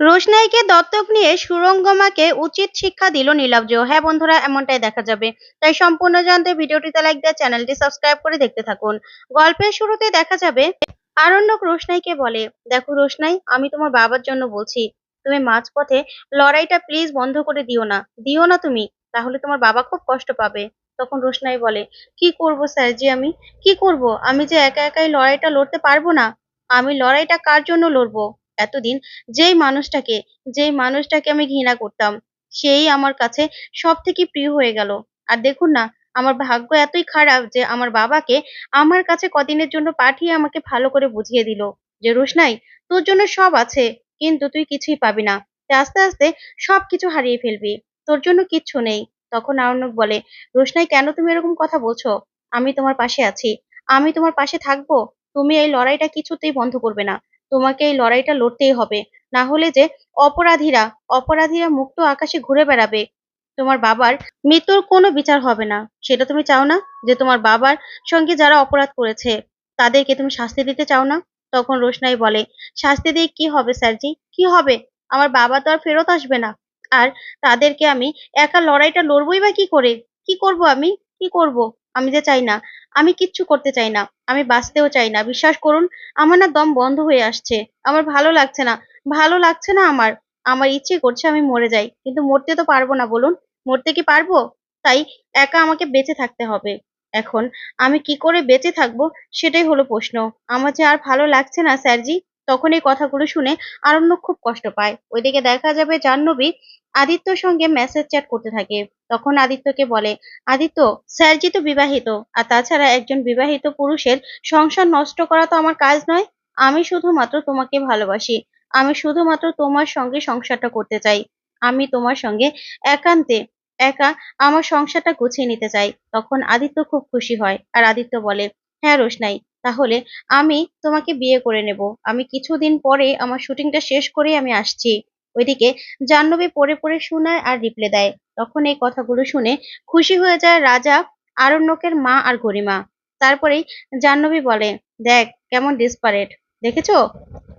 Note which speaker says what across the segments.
Speaker 1: রোশনাইকে দত্তক নিয়ে সুরঙ্গমাকে উচিত শিক্ষা দিল নীলাব্জ হ্যাঁ বন্ধুরা, এমনটাই দেখা যাবে। তাই সম্পূর্ণ জানতে ভিডিওটিতে লাইক দিয়ে চ্যানেলটি সাবস্ক্রাইব করে দেখতে থাকুন। গল্পের শুরুতে দেখা যাবে, আরণ্যক রোশনাইকে বলে, দেখো রোশনাই, আমি তোমার বাবার জন্য বলছি, তুমি মাঝপথে লড়াইটা প্লিজ বন্ধ করে দিও না। দিও না তুমি, তাহলে তোমার বাবা খুব কষ্ট পাবে। তখন রোশনাই বলে, কি করব স্যারজি আমি? কি করব? আমি যে একা একাই লড়াইটা লড়তে পারব না? আমি লড়াইটা কার জন্য লড়বো? এতদিন যেই মানুষটাকে যেই মানুষটাকে আমি ঘৃণা করতাম, সেই আমার কাছে সব থেকে প্রিয় হয়ে গেল। আর দেখুন না, আমার ভাগ্য এতই খারাপ যে আমার বাবাকে আমার কাছে কদিনের জন্য পাঠিয়ে আমাকে ভালো করে বুঝিয়ে দিল যে, রোশনাই, তোর জন্য সব আছে, কিন্তু তুই কিছুই পাবি না। আস্তে আস্তে সব কিছু হারিয়ে ফেলবি। তোর জন্য কিচ্ছু নেই। তখন আরণ্যক বলে, রোশনাই, কেন তুমি এরকম কথা বলছো? আমি তোমার পাশে আছি। আমি তোমার পাশে থাকব? তুমি এই লড়াইটা কিছুতেই বন্ধ করবে না। তোমাকে এই লড়াইটা লড়তেই হবে। না হলে যে অপরাধীরা অপরাধীরা মুক্ত আকাশে ঘুরে বেড়াবে। তোমার বাবার মৃত্যুর কোনো বিচার হবে না। সেটা তুমি চাও না? যে তোমার বাবার সঙ্গে যারা অপরাধ করেছে, তাদেরকে তুমি শাস্তি দিতে চাও না? তখন রোশনাই বলে, শাস্তি দিয়ে কি হবে, স্যারজি? কি হবে? আমার বাবা তো আর ফেরত আসবে না। আর তাদেরকে আমি একা লড়াইটা লড়বই বা কি করে? কি করব আমি? কি করব? আমি যে চাই না, আমি কিচ্ছু করতে চাই না, আমি বাঁচতেও চাই না। বিশ্বাস করুন, আমার না দম বন্ধ হয়ে আসছে। আমার ভালো লাগছে না, ভালো লাগছে না আমার। আমার ইচ্ছে করছে আমি মরে যাই, কিন্তু মরতে তো পারব না বলুন। মরতে কি পারব? তাই একা আমাকে বেঁচে থাকতে হবে। এখন আমি কি করে বেঁচে থাকব? সেটাই হলো প্রশ্ন। আমার যে আর ভালো লাগছে না, স্যারজি তখন এই কথাগুলো শুনে আরণ্য খুব কষ্ট পায়। ওইদিকে দেখা যাবে জাহ্নবী আদিত্যর সঙ্গে মেসেজ চ্যাট করতে থাকে। তখন আদিত্যকে বলে, আদিত্য, স্যারজি তো বিবাহিত, আর তাছাড়া একজন বিবাহিত পুরুষের সংসার নষ্ট করা তো আমার কাজ নয়। আমি শুধুমাত্র তোমাকে ভালোবাসি। আমি শুধুমাত্র তোমার সঙ্গে সংসারটা করতে চাই। আমি তোমার সঙ্গে একান্তে, একা আমার সংসারটা গুছিয়ে নিতে চাই। তখন আদিত্য খুব খুশি হয়। আর আদিত্য বলে হ্যাঁ রোশনাই তাহলে আমি তোমাকে বিয়ে করে নেব। আমি কিছুদিন পরে আমার শুটিংটা শেষ করে আমি আসছি। ওইদিকে জাহ্নবী পড়ে পড়ে শোনায় আর রিপ্লে দেয়। তখন এই কথাগুলো শুনে খুশি হয়ে যায় রাজা, আরণ্যকের মা আর গরিমা। তারপরেই জাহ্নবী বলে, দেখ, কেমন ডিসপারেট দেখেছ?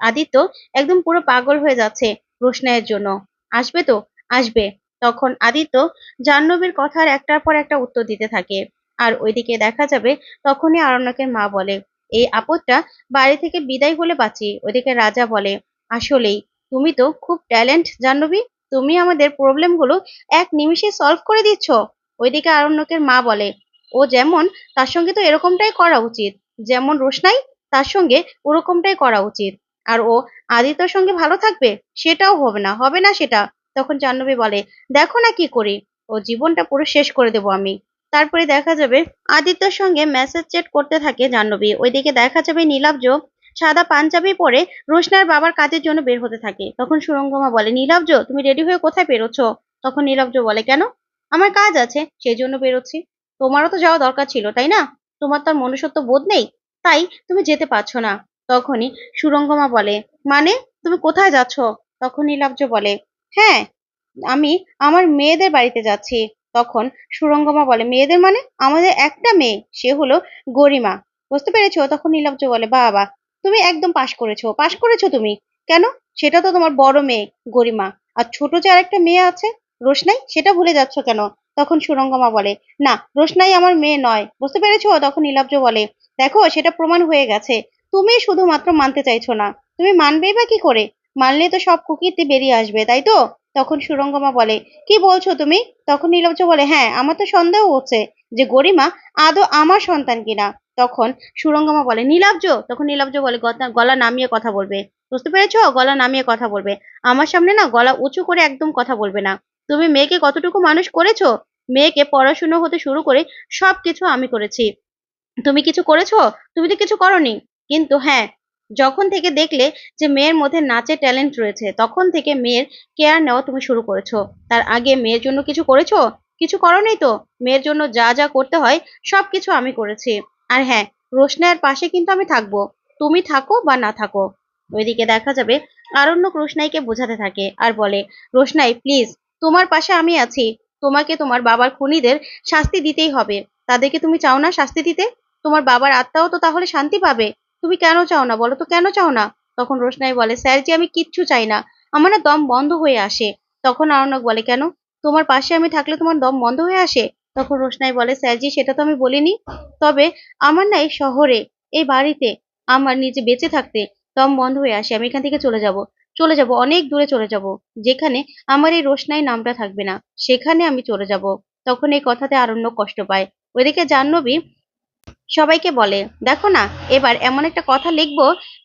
Speaker 1: আদিত্য একদম পুরো পাগল হয়ে যাচ্ছে রোশনাইয়ের জন্য। আসবে তো? আসবে। তখন আদিত্য জাহ্নবীর কথার একটার পর একটা উত্তর দিতে থাকে। আর ওইদিকে দেখা যাবে তখনই আরণ্যকের মা বলে এই আপদটা বাড়ি থেকে বিদায় হলে বাঁচি ওইদিকে রাজা বলে, আসলেই, তুমি তো খুব ট্যালেন্ট জাহ্নবী, তুমি আমাদের প্রবলেমগুলো এক নিমিষে সলভ করে দিচ্ছ। ওইদিকে আরণ্যকের মা বলে, ও যেমন, তার সঙ্গে তো এরকমটাই করা উচিত। যেমন রোশনাই, তার সঙ্গে ওরকমটাই করা উচিত। আর ও আদিত্যর সঙ্গে ভালো থাকবে, সেটাও হবে না হবে না সেটা। তখন জাহ্নবী বলে, দেখো না কি করি। ও জীবনটা পুরো শেষ করে দেবো আমি। তারপরে দেখা যাবে আদিত্যর সঙ্গে মেসেজ চ্যাট করতে থাকে জাহ্নবী। ওইদিকে দেখা যাবে নীলাব্জ সাদা পাঞ্জাবি পরে রোশনার বাবার কাজের জন্য বের হতে থাকে। তখন সুরঙ্গমা বলে নীলাব্জ তুমি রেডি হয়ে কোথায় বেরোচ্ছ? তখন নীলাব্জ বলে, কেন? আমার কাজ আছে, সেই জন্য বেরোচ্ছি। তোমারও তো যাওয়া দরকার ছিল, তাই না? তোমার তো আর মনুষ্যত্ব বোধ নেই, তাই তুমি যেতে পারছ না। তখনই সুরঙ্গমা বলে মানে? তুমি কোথায় যাচ্ছ? তখন নীলাব্জ বলে হ্যাঁ আমি আমার মেয়েদের বাড়িতে যাচ্ছি। তখন সুরঙ্গমা বলে, মেয়েদের মানে? আমাদের একটা মেয়ে, সে হলো গরিমা। বুঝতে পেরেছ? তখন নীলাব্জ বলে, বাবা, তুমি একদম পাশ করেছ পাশ করেছ তুমি। কেন? সেটা তো তোমার বড় মেয়ে, গরিমা। আর ছোট যে আরেকটা মেয়ে আছে, রোশনাই, সেটা ভুলে যাচ্ছ কেন? তখন সুরঙ্গমা বলে, না, রোশনাই আমার মেয়ে নয়। বুঝতে পেরেছ? তখন নীলাব্জ বলে, দেখো, সেটা প্রমাণ হয়ে গেছে। তুমি শুধুমাত্র মানতে চাইছো না। তুমি মানবেই বা কি করে? মানলে তো সব কুকিরটি বেরিয়ে আসবে, তাই তো? তখন সুরঙ্গমা বলে, কি বলছো তুমি? তখন নীলব্জ বলে হ্যাঁ আমার তো সন্দেহ হচ্ছে যে গরিমা আদৌ আমার সন্তান কিনা। তখন সুরঙ্গমা বলে নীলাব্জ তখন নীলাব্জ বলে, "গলা- নামিয়ে কথা বলবে। বুঝতে পেরেছ? গলা নামিয়ে কথা বলবে। আমার সামনে না গলা উঁচু করে একদম কথা বলবে না। তুমি মেয়েকে কতটুকু মানুষ করেছ? মেয়েকে পড়াশুনো হতে শুরু করে সব কিছু আমি করেছি। তুমি কিছু করেছ? তুমি তো কিছু করনি। কিন্তু হ্যাঁ যখন থেকে দেখলে যে মেয়ের মধ্যে নাচে ট্যালেন্ট রয়েছে, তখন থেকে মেয়ের কেয়ার নেওয়া তুমি শুরু করেছ। তার আগে মেয়ের জন্য কিছু করেছ? কিছু করোনি তো? মেয়ের জন্য যা যা করতে হয় সব কিছু আমি করেছি। আর হ্যাঁ রোশনাইয়ের পাশে কিন্তু আমি থাকব। তুমি থাকো বা না থাকো। ওইদিকে দেখা যাবে আরণ্যক রোশনাইকে বোঝাতে থাকে আর বলে, রোশনাই প্লিজ তোমার পাশে আমি আছি। তোমাকে তোমার বাবার খুনিদের শাস্তি দিতেই হবে। তাদেরকে তুমি চাও না শাস্তি দিতে? তোমার বাবার আত্মাও তো তাহলে শান্তি পাবে। তুমি কেন চাও না? বলো তো কেন চাও না? তখন রোশনাই বলে, স্যার যে আমি কিচ্ছু চাই না। আমার না দম বন্ধ হয়ে আসে। তখন আরণ্যক বলে, কেন? তোমার পাশে আমি থাকলে তোমার দম বন্ধ হয়ে আসে? তখন রোশনাই বলে স্যারজি সেটা তো আমি বলিনি। তবে আমার না এই শহরে, এই বাড়িতে আমার নিজে বেঁচে থাকতে দম বন্ধ হয়ে আসে। আমি এখান থেকে চলে যাব। চলে যাব, অনেক দূরে চলে যাব, যেখানে আমার এই রোশনাই নামটা থাকবে না। সেখানে আমি চলে যাব। তখন এই কথাতে আরণ্য কষ্ট পায়। ওইদিকে জাহ্নবী সবাইকে বলে, দেখো না, এবার এমন একটা কথা লিখব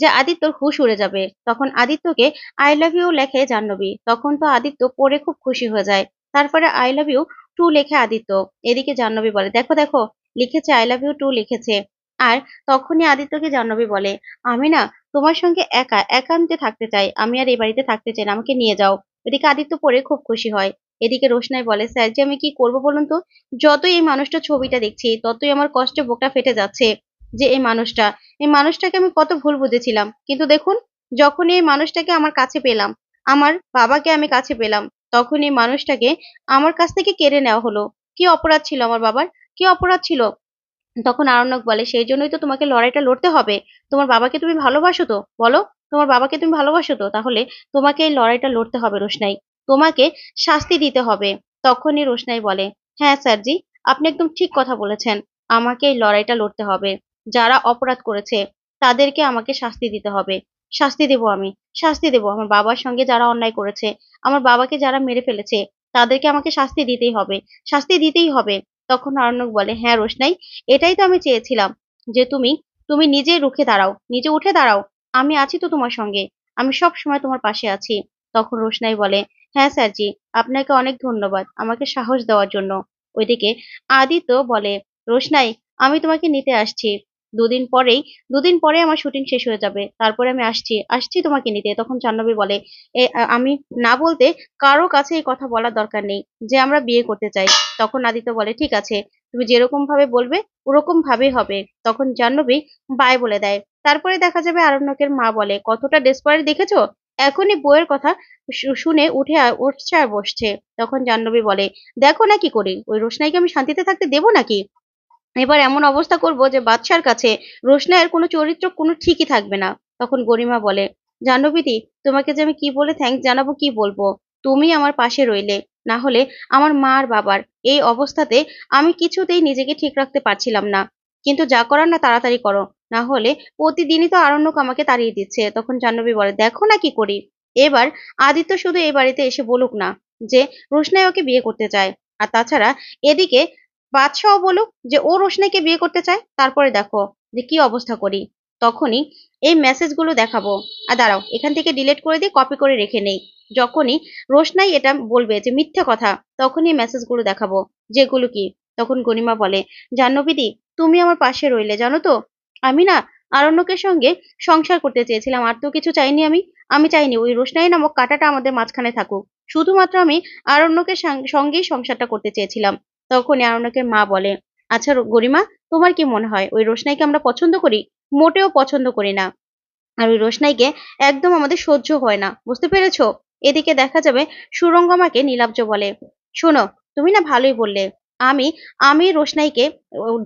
Speaker 1: যে আদিত্যর হুশ উড়ে যাবে। তখন আদিত্যকে আই লাভ ইউ লেখে জাহ্নবী। তখন তো আদিত্য পড়ে খুব খুশি হয়ে যায়। তারপরে আই লাভ ইউ টু লেখে আদিত্য। এদিকে জাহ্নবী বলে, দেখো দেখো, লিখেছে আই লাভ ইউ টু লিখেছে। আর তখনই আদিত্যকে জাহ্নবী বলে, আমি না তোমার সঙ্গে একা, একান্তে থাকতে চাই। আমি আর এই বাড়িতে থাকতে চাই না, আমাকে নিয়ে যাও। এদিকে আদিত্য পড়ে খুব খুশি হয়। এদিকে রোশনাই বলে, স্যার যে আমি কি করব বলুন তো? যতই এই মানুষটা ছবিটা দেখছি, ততই আমার কষ্টে বুকটা ফেটে যাচ্ছে যে এই মানুষটা। এই মানুষটাকে আমি কত ভুল বুঝেছিলাম। কিন্তু দেখুন, যখনই এই মানুষটাকে আমার কাছে পেলাম, আমার বাবাকে আমি কাছে পেলাম তখন এই মানুষটাকে আমার কাছ থেকে কেড়ে নেওয়া হলো। কি অপরাধ ছিল আমার বাবার? কি অপরাধ ছিল? তখন আরণ্যক বলে, সেই জন্যই তো তোমাকে লড়াইটা লড়তে হবে। তোমার বাবাকে তুমি ভালোবাসো তো? বলো, তোমার বাবাকে তুমি ভালোবাসো তো? তাহলে তোমাকে এই লড়াইটা লড়তে হবে রোশনাই। তোমাকে শাস্তি দিতে হবে। তখনই রোশনাই বলে হ্যাঁ স্যারজি, আপনি একদম ঠিক কথা বলেছেন। আমাকে এই লড়াইটা লড়তে হবে। যারা অপরাধ করেছে, তাদেরকে আমাকে শাস্তি দিতে হবে। শাস্তি দেব আমি, শাস্তি দেব। আমার বাবার সঙ্গে যারা অন্যায় করেছে, আমার বাবাকে যারা মেরে ফেলেছে, তাদেরকে আমাকে শাস্তি দিতেই হবে, শাস্তি দিতেই হবে। তখন আরণ্যক বলে হ্যাঁ রোশনাই, এটাই তো আমি চেয়েছিলাম যে তুমি তুমি নিজে রুখে দাঁড়াও, নিজে উঠে দাঁড়াও। আমি আছি তো তোমার সঙ্গে, আমি সব সময় তোমার পাশে আছি। তখন রোশনাই বলে হ্যাঁ স্যারজি, আপনাকে অনেক ধন্যবাদ আমাকে সাহস দেওয়ার জন্য। ওইদিকে আদিত্য বলে, রোশনাই, আমি তোমাকে নিতে আসছি। দুদিন পরেই, দুদিন পরে আমার শুটিং শেষ হয়ে যাবে। তারপরে আমি আসছি আসছি তোমাকে নিতে। তখন জাহ্নবী বলে, এ আমি না বলতে কারও কাছে এই কথা বলার দরকার নেই, যে আমরা বিয়ে করতে চাই। তখন আদিত্য বলে, ঠিক আছে, তুমি যেরকম ভাবে বলবে, ওরকম ভাবেই হবে। তখন জাহ্নবী বাই বলে দেয়। তারপরে দেখা যাবে আরণ্যকের মা বলে, কতটা ডেসপারেট দেখেছ? এখনই বইয়ের কথা শুনে উঠে উঠছে আর বসছে। তখন জাহ্নবী বলে, দেখো না কি করি? ওই রোশনাইকে আমি শান্তিতে থাকতে দেবো নাকি? এবার এমন অবস্থা করব যে বাদশার কাছে রোশনাইয়ের কোনো চরিত্র কোনো ঠিকই থাকবে না। তখন গরিমা বলে জাহ্নবীদি তোমাকে যে আমি কি বলে থ্যাঙ্কস জানাব কি বলব? তুমি আমার পাশে রইলে। না হলে আমার মা আর বাবার এই অবস্থাতে আমি কিছুতেই নিজেকে ঠিক রাখতে পারছিলাম না। কিন্তু যা করার না তাড়াতাড়ি করো। না হলে প্রতিদিনই তো আরণ্যক আমাকে তাড়িয়ে দিচ্ছে। তখন জাহ্নবী বলে, দেখো না কি করি। এবার আদিত্য শুধু এই বাড়িতে এসে বলুক না যে, রোশনাই ওকে বিয়ে করতে চায়। আর তাছাড়া এদিকে বাদশাহ বলুক যে, ও রোশনাইকে বিয়ে করতে চায়। তারপরে দেখো যে, কি অবস্থা করি। তখনই এই মেসেজগুলো দেখাবো। আর দাঁড়াও, এখান থেকে ডিলিট করে দিয়ে কপি করে রেখে নেই। যখনই রোশনাই এটা বলবে যে, মিথ্যে কথা, তখনই মেসেজগুলো দেখাবো। যেগুলো কি? তখন গনিমা বলে, জাহ্নবীদি, তুমি আমার পাশে রইলে, জানো তো? আমি না আরণ্যকের সঙ্গে সংসার করতে চেয়েছিলাম, আর তো কিছু চাইনি আমি। আমি চাইনি ওই রোশনাই নামক কাটাটা আমাদের মাঝখানে থাকুক। শুধুমাত্র আমি আরণ্যকের সঙ্গেই সংসারটা করতে চেয়েছিলাম। তখন আরণ্যকের মা বলে আচ্ছা গরিমা তোমার কি মনে হয়, ওই রোশনাইকে আমরা পছন্দ করি? মোটেও পছন্দ করি না। আর ওই রোশনাইকে একদম আমাদের সহ্য হয় না, বুঝতে পেরেছ? এদিকে দেখা যাবে সুরঙ্গমাকে নীলাব্জ বলে, শোনো, তুমি না ভালোই বললে। আমি আমি রোশনাইকে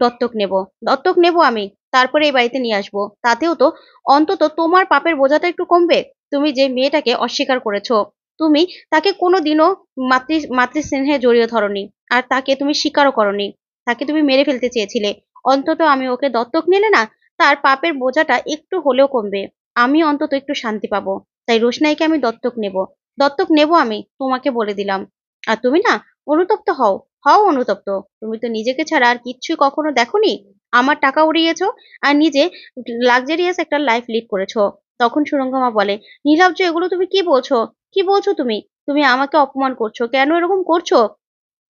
Speaker 1: দত্তক নেব। দত্তক নেব আমি, তারপরে এই বাড়িতে নিয়ে আসব। তাতেও তো অন্তত তোমার পাপের বোঝাটা একটু কমবে। তুমি যে মেয়েটাকে অস্বীকার করেছ, তুমি তাকে কোনোদিনও মাতৃ, মাতৃস্নেহে জড়িয়ে ধরনি, আর তাকে তুমি স্বীকারও করনি। তাকে তুমি মেরে ফেলতে চেয়েছিলে। অন্তত আমি ওকে দত্তক নিলে না, তার পাপের বোঝাটা একটু হলেও কমবে। আমি অন্তত একটু শান্তি পাবো। তাই রোশনাইকে আমি দত্তক নেব। দত্তক নেব আমি, তোমাকে বলে দিলাম। আর তুমি না অনুতপ্ত হও। হও অনুতপ্ত, তুমি তো নিজেকে ছাড়া আর কিচ্ছুই কখনো দেখোনি? আমার টাকা উড়িয়েছো আর নিজে লাক্সারিয়াস একটা লাইফ লিড করেছ। তখন সুরঙ্গমা বলে, নীলাব্জ, এগুলো তুমি কি বলছো? কি বলছো তুমি? তুমি আমাকে অপমান করছ। কেন এরকম করছ?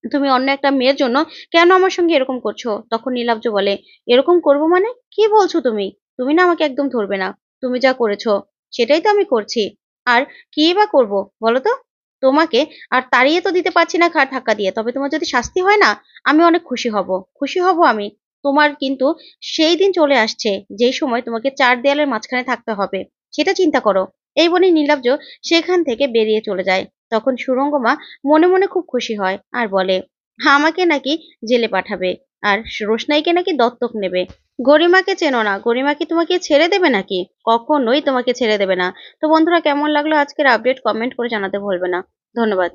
Speaker 1: তুমি অন্য একটা মেয়ের জন্য কেন আমার সঙ্গে এরকম করছ? তখন নীলাব্জ বলে, এরকম করব মানে? কি বলছো তুমি? তুমি না আমাকে একদম ধরবে না। তুমি যা করেছ, সেটাই তো আমি করছি। আর কি বা করব বলো তো? তোমাকে আর তাড়িয়ে তো দিতে পারছি না ঘাট ধাক্কা দিয়ে। তবে তোমার যদি শাস্তি হয় না, আমি অনেক খুশি হব। খুশি হব আমি। তোমার কিন্তু সেই দিন চলে আসছে, যেই সময় তোমাকে চার দেয়ালের মাঝখানে থাকতে হবে। সেটা চিন্তা করো। এই বলে নীলাব্জ সেখান থেকে বেরিয়ে চলে যায়। তখন সুরঙ্গমা মনে মনে খুব খুশি হয় আর বলে আমাকে নাকি জেলে পাঠাবে। আর রোশনাইকে নাকি দত্তক নেবে। গরিমাকে চেনো না। গরিমা কি তোমাকে ছেড়ে দেবে নাকি? কখনোই তোমাকে ছেড়ে দেবে না। তো বন্ধুরা, কেমন লাগল আজকের আপডেট কমেন্ট করে জানাতে ভুলবে না। ধন্যবাদ।